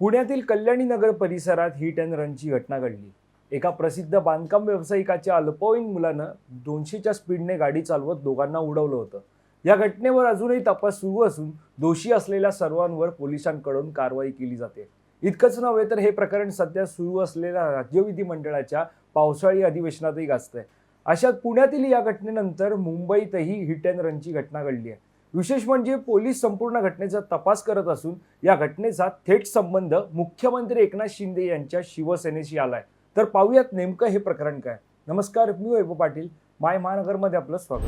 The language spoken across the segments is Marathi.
पुण्यातील कल्याणी नगर परिसरात हिट अँड रनची घटना घडली. एका प्रसिद्ध बांधकाम व्यावसायिकाच्या अल्पवयीन मुलानं दोनशेच्या स्पीडने गाडी चालवत दोघांना उडवलं होतं. या घटनेवर अजूनही तपास सुरू असून दोषी असलेल्या सर्वांवर पोलिसांकडून कारवाई केली जाते. इतकंच नव्हे तर हे प्रकरण सध्या सुरू असलेल्या राज्य विधिमंडळाच्या पावसाळी अधिवेशनातही गाजतंय. अशात पुण्यातील या घटनेनंतर मुंबईतही हिट अँड रनची घटना घडली आहे. विशेष म्हणजे पोलीस संपूर्ण घटनेचा तपास करत असून या घटनेचा थेट संबंध मुख्यमंत्री एकनाथ शिंदे यांच्या शिवसेनेशी आलाय. तर पाहूयात नेमकं हे प्रकरण काय. नमस्कार मी वैभव पाटील. माय महानगरमध्ये आपलं स्वागत.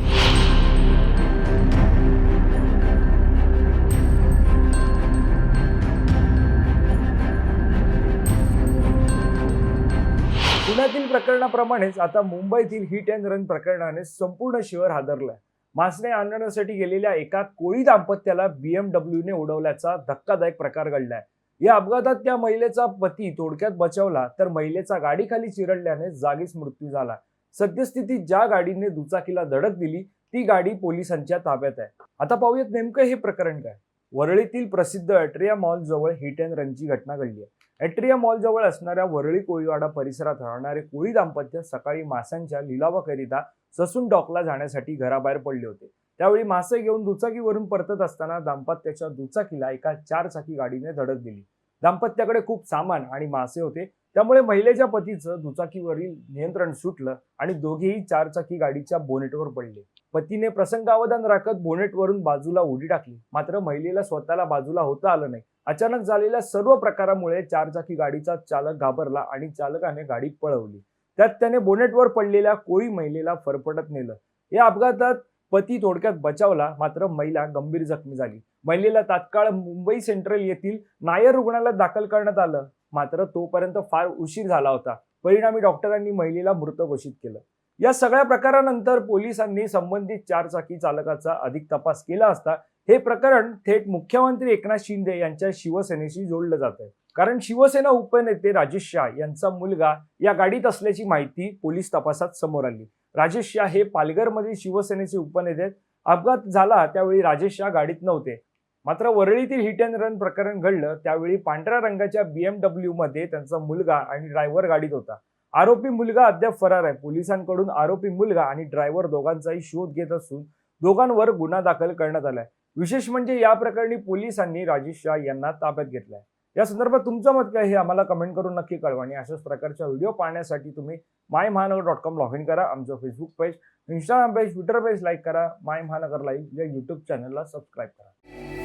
पुण्यातील प्रकरणाप्रमाणेच आता मुंबईतील हिट अँड रन प्रकरणाने संपूर्ण शहर आहे मासने आणण्यासाठी गेलेल्या एका कोळी दाम्पत्याला बीएमडब्ल्यूने उडवल्याचा धक्कादायक प्रकार घडलाय. या अपघातात त्या महिलेचा पती थोडक्यात बचावला तर महिलेचा गाडीखाली चिरडल्याने जागीच मृत्यू झाला. सद्यस्थितीत ज्या गाडीने दुचाकीला धडक दिली ती गाडी पोलिसांच्या ताब्यात आहे. आता पाहूयात नेमकं हे प्रकरण काय? वरळीतील प्रसिद्ध अट्रिया मॉल जवळ हिट अँड रनची घटना घडली आहे. अट्रिया मॉल जवळ असणाऱ्या वरळी कोळीवाडा परिसरात राहणारे कोळी दाम्पत्य सकाळी माशांच्या लिलावाकरिता ससून डॉकला जाण्यासाठी घराबाहेर पडले होते. त्यावेळी मासे घेऊन दुचाकीवरून परतत असताना दाम्पत्याच्या दुचाकीला एका चारचाकी गाडीने धडक दिली. दाम्पत्याकडे खूप सामान आणि मासे होते. त्यामुळे महिलेच्या पतीचं दुचाकीवरील नियंत्रण सुटलं आणि दोघेही चारचाकी गाडीच्या बोनेटवर पडले. पतीने प्रसंगावधान राखत बोनेटवरून बाजूला उडी टाकली. मात्र महिलेला स्वतःला बाजूला होता आलं नाही. अचानक झालेल्या सर्व प्रकारामुळे चारचाकी गाडीचा चालक घाबरला आणि चालकाने गाडी पळवली. त्यात त्याने बोनेटवर पडलेल्या कोळी महिलेला फरफटत नेलं. या अपघातात पती थोडक्यात बचावला मात्र महिला गंभीर जखमी झाली. महिलेला तात्काळ मुंबई सेंट्रल येथील नायर रुग्णालयात दाखल करण्यात आलं मात्र तोपर्यंत फार उशीर झाला होता. परिणामी डॉक्टरांनी महिलेला मृत घोषित केलं. या सगळ्या प्रकारानंतर पोलिसांनी संबंधित चारचाकी चालकाचा अधिक तपास केला असता हे प्रकरण थेट मुख्यमंत्री एकनाथ शिंदे यांच्या शिवसेनेशी जोडलं जात आहे कारण शिवसेना उपनेते राजेश शाह यांचा मुलगा या गाडीत असल्याची माहिती पोलीस तपासात समोर आली. राजेश शाह हे पालघरमधील शिवसेनेचे उपनेते आहेत. अपघात झाला त्यावेळी राजेश शाह गाडीत नव्हते. मात्र वरळीतील हिट अँड रन प्रकरण घडलं त्यावेळी पांढऱ्या रंगाच्या बीएमडब्ल्यू मध्ये त्यांचा मुलगा आणि ड्रायव्हर गाडीत होता. आरोपी मुलगा अद्याप फरार आहे. पोलिसांकडून आरोपी मुलगा आणि ड्रायव्हर दोघांचाही शोध घेत असून दोघांवर गुन्हा दाखल करण्यात आलाय. विशेष म्हणजे या प्रकरणी पोलिसांनी राजेश शाह यांना ताब्यात घेतलाय. या संदर्भात तुमचं मत काय हे आम्हाला कमेंट करून नक्की कळवा आणि अशाच प्रकारच्या व्हिडिओ पाहण्यासाठी तुम्ही माय महानगर डॉट कॉम लॉग इन करा. आमचं Facebook page Instagram page Twitter page like करा. माय महानगर लाईव्ह या यूट्यूब चॅनलला सबस्क्राईब करा.